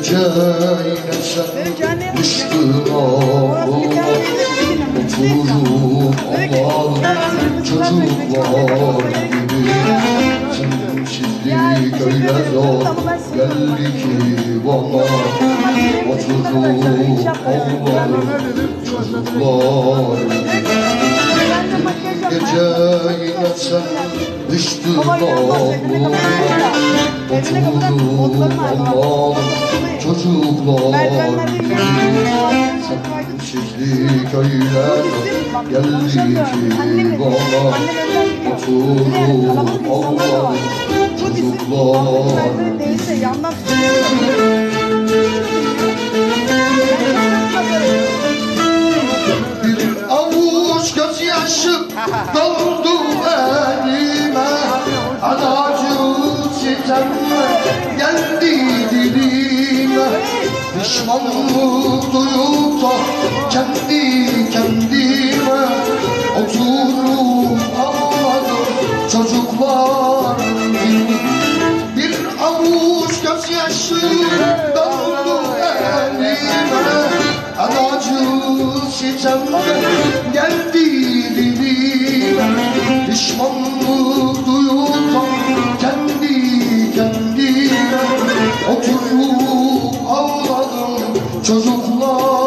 yine sen düştün ağlıma Oturup ağlarım çocuklar gibi. Sensizlik öyle zor geldi ki bana Oturup ağlarım çocuklar gibi Gece yine sen düştün çocuklar geldi ki bana Oturup ağlarım çocuklar. Değilse yandan Bir avuç gözyaşı doldu elime geldi dilime Pişmanlık duyup da kendi kendime Oturup ağladım. Çocuklar gibi Bir avuç gözyaşı doldu elime. Anacı geldi Çocuklar.